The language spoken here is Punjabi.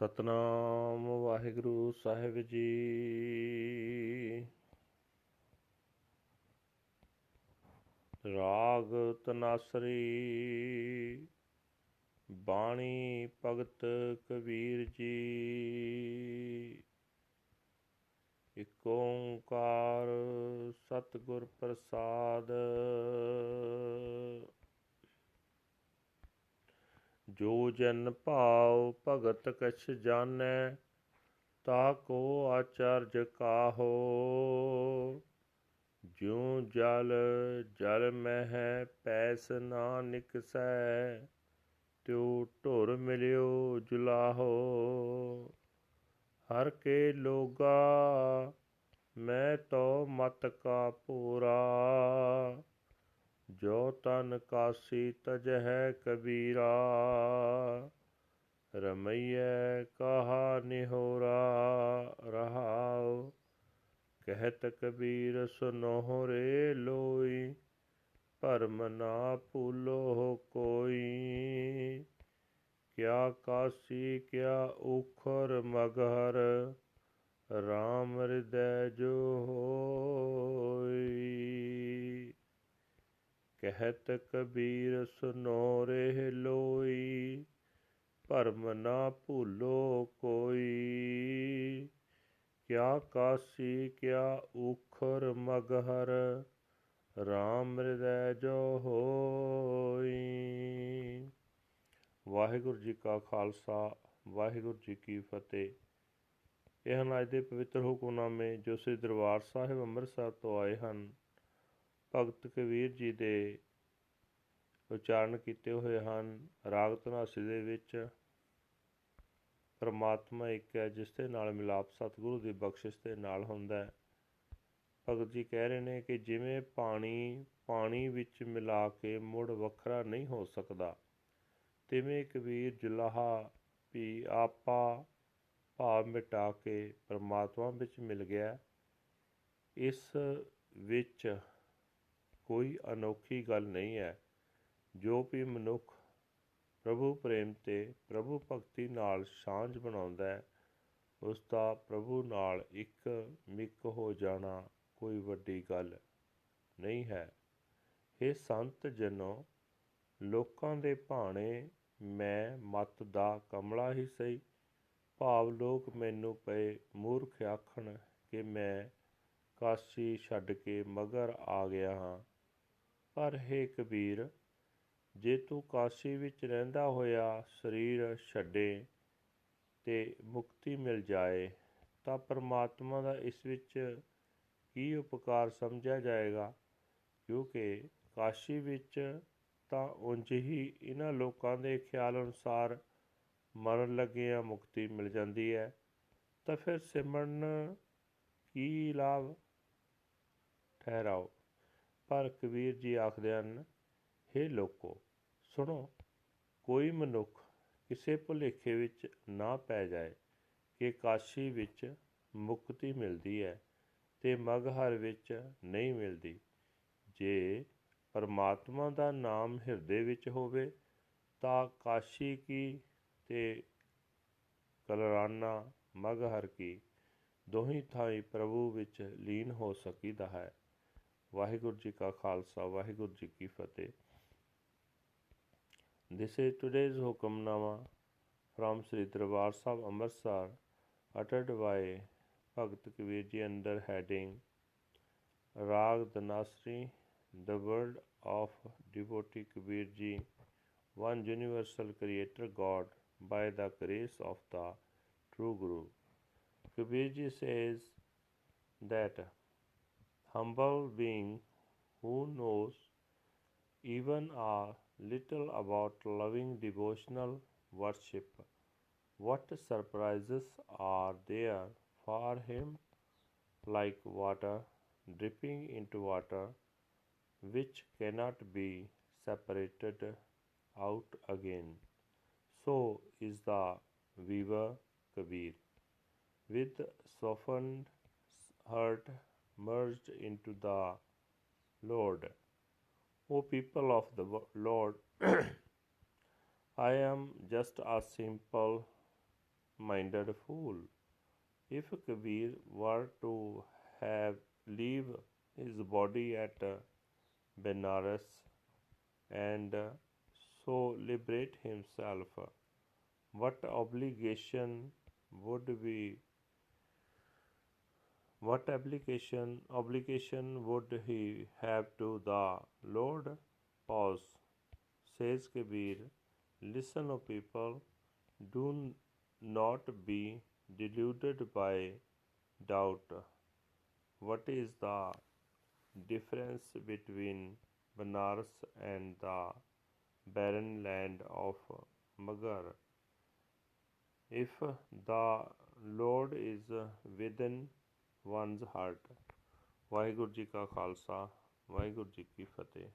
ਸਤਨਾਮ ਵਾਹਿਗੁਰੂ ਸਾਹਿਬ ਜੀ। ਰਾਗ ਤਨਾਸਰੀ ਬਾਣੀ ਭਗਤ ਕਬੀਰ ਜੀ। ਇਕ ਓੰਕਾਰ ਸਤਿਗੁਰ ਪ੍ਰਸਾਦ। ਜੋ ਜਨ ਭਾਉ ਭਗਤ ਕਛ ਜਾਣੈ, ਤਾ ਕੋ ਆਚਰਜ ਕਾਹੋ। ਜਿਉ ਜਲ ਜਲ ਮਹਿ ਪੈਸ ਨਾ ਨਿਕਸੈ ਤਿਉ ਢੁਰ ਮਿਲਿਓ ਜੁਲਾਹੋ। ਹਰ ਕੇ ਲੋਗਾ, ਮੈਂ ਤੋ ਮਤ ਕਾ ਪੂਰਾ। ਜੋ ਤਨ ਕਾਸੀ ਤਜਹਿ ਕਬੀਰਾ, ਰਮਈਐ ਕਹਾ ਨਿਹੋਰਾ, ਰਹਾਉ, ਕਹਿਤ ਕਬੀਰ ਸੁਨੋ ਰੇ ਲੋਈ, ਭਰਮ ਨਾ ਭੂਲੋ ਕੋਈ। ਕਿਆ ਕਾਸੀ, ਕਿਆ ਉਖਰ ਮਗਹਰ RAM ਹਿਰਦੈ ਜੋ ਹੋਈ। ਕਹਿਤ ਕਬੀਰ ਸੁਨੋ ਰੇ ਲੋਈ, ਭਰਮ ਨਾ ਭੂਲੋ ਕੋਈ। ਕਿਆ ਕਾਸੀ, ਕਿਆ ਉਖਰ ਮਗਹਰ RAM ਹਿਰਦੈ ਜੋ ਹੋਈ। ਵਾਹਿਗੁਰੂ ਜੀ ਕਾ ਖਾਲਸਾ, ਵਾਹਿਗੁਰੂ ਜੀ ਕੀ ਫਤਿਹ। ਇਹ ਹਨ ਅੱਜ ਦੇ ਪਵਿੱਤਰ ਹੁਕਮਨਾਮੇ ਜੋ ਸ੍ਰੀ ਦਰਬਾਰ ਸਾਹਿਬ ਅੰਮ੍ਰਿਤਸਰ ਤੋਂ ਆਏ ਹਨ। ਭਗਤ ਕਬੀਰ ਜੀ ਦੇ ਉਚਾਰਨ ਕੀਤੇ ਹੋਏ ਹਨ। ਰਾਗ ਧਨਾਸੀ ਦੇ ਵਿੱਚ ਪਰਮਾਤਮਾ ਇੱਕ ਹੈ, ਜਿਸ ਦੇ ਨਾਲ ਮਿਲਾਪ ਸਤਿਗੁਰੂ ਦੀ ਬਖਸ਼ਿਸ਼ ਦੇ ਨਾਲ ਹੁੰਦਾ ਹੈ। ਭਗਤ ਜੀ ਕਹਿ ਰਹੇ ਨੇ ਕਿ ਜਿਵੇਂ ਪਾਣੀ ਪਾਣੀ ਵਿੱਚ ਮਿਲਾ ਕੇ ਮੁੜ ਵੱਖਰਾ ਨਹੀਂ ਹੋ ਸਕਦਾ, ਤਿਵੇਂ ਕਬੀਰ ਜੁਲਾਹਾ ਵੀ ਆਪਾ ਭਾਵ ਮਿਟਾ ਕੇ ਪਰਮਾਤਮਾ ਵਿੱਚ ਮਿਲ ਗਿਆ। ਇਸ ਵਿੱਚ ਕੋਈ ਅਨੋਖੀ ਗੱਲ ਨਹੀਂ ਹੈ। ਜੋ ਵੀ ਮਨੁੱਖ ਪ੍ਰਭੂ ਪ੍ਰੇਮ ਤੇ ਪ੍ਰਭੂ ਭਗਤੀ ਨਾਲ ਸਾਂਝ ਬਣਾਉਂਦਾ ਹੈ, ਉਸ ਦਾ ਪ੍ਰਭੂ ਨਾਲ ਇੱਕ ਮਿੱਕ ਹੋ ਜਾਣਾ ਕੋਈ ਵੱਡੀ ਗੱਲ ਨਹੀਂ ਹੈ। ਇਹ ਸੰਤ ਜਨੋ, ਲੋਕਾਂ ਦੇ ਭਾਣੇ ਮੈਂ ਮਤ ਦਾ ਕਮਲਾ ਹੀ ਸਹੀ। ਭਾਵ ਲੋਕ ਮੈਨੂੰ ਪਏ ਮੂਰਖ ਆਖਣ ਕਿ ਮੈਂ ਕਾਸ਼ੀ ਛੱਡ ਕੇ ਮਗਰ ਆ ਗਿਆ ਹਾਂ। ਪਰ ਹੈ ਕਬੀਰ, ਜੇ ਤੂੰ ਕਾਸ਼ੀ ਵਿੱਚ ਰਹਿੰਦਾ ਹੋਇਆ ਸਰੀਰ ਛੱਡੇ ਤੇ ਮੁਕਤੀ ਮਿਲ ਜਾਏ, ਤਾਂ ਪਰਮਾਤਮਾ ਦਾ ਇਸ ਵਿੱਚ ਕੀ ਉਪਕਾਰ ਸਮਝਿਆ ਜਾਏਗਾ? ਕਿਉਂਕਿ ਕਾਸ਼ੀ ਵਿੱਚ ਤਾਂ ਉਂਝ ਹੀ ਇਹਨਾਂ ਲੋਕਾਂ ਦੇ ਖਿਆਲ ਅਨੁਸਾਰ ਮਰਨ ਲੱਗਿਆਂ ਮੁਕਤੀ ਮਿਲ ਜਾਂਦੀ ਹੈ। ਤਾਂ ਫਿਰ ਸਿਮਰਨ ਕੀ ਲਾਭ ਠਹਿਰਾਓ? ਪਰ ਕਬੀਰ ਜੀ ਆਖਦੇ ਹਨ, ਹੇ ਲੋਕੋ, ਸੁਣੋ, ਕੋਈ ਮਨੁੱਖ ਕਿਸੇ ਭੁਲੇਖੇ ਵਿੱਚ ਨਾ ਪੈ ਜਾਏ ਕਿ ਕਾਸ਼ੀ ਵਿੱਚ ਮੁਕਤੀ ਮਿਲਦੀ ਹੈ ਤੇ ਮਗਹਰ ਵਿੱਚ ਨਹੀਂ ਮਿਲਦੀ। ਜੇ ਪਰਮਾਤਮਾ ਦਾ ਨਾਮ ਹਿਰਦੇ ਵਿੱਚ ਹੋਵੇ, ਤਾਂ ਕਾਸ਼ੀ ਕੀ ਤੇ ਕਲਰਾਨਾ ਮਗਹਰ ਕੀ ਦੋਹੀ ਥਾਈ ਪ੍ਰਭੂ ਵਿੱਚ ਲੀਨ ਹੋ ਸਕੀਦਾ ਹੈ। ਵਾਹਿਗੁਰੂ ਜੀ ਕਾ ਖਾਲਸਾ ਵਾਹਿਗੁਰੂ ਜੀ ਕੀ ਫਤਿਹ This is today's Hukamnama from Sri Darbar Sahib Amritsar uttered by Bhagat Kabir Ji under heading Rag Danasri The Word of Devotee Kabir Ji One Universal Creator God by the grace of the True Guru. Kabir Ji says that humble being who knows even a little about loving devotional worship. What surprises are there for him, like water dripping into water, which cannot be separated out again. So is the weaver Kabir, with softened heart merged into the Lord. O people of the Lord, I am just a simple minded fool. If Kabir were to have leave his body at Benares and so liberate himself, what obligation would be what application obligation would he have to the Lord? Pause. Says Kabir, listen, O people, do not be deluded by doubt. What is the difference between Banaras and the barren land of Magar? If the Lord is within one's heart Waheguru ji ਕਾ ਖਾਲਸਾ ਵਾਹਿਗੁਰੂ ਜੀ ਕੀ ਫਤਿਹ।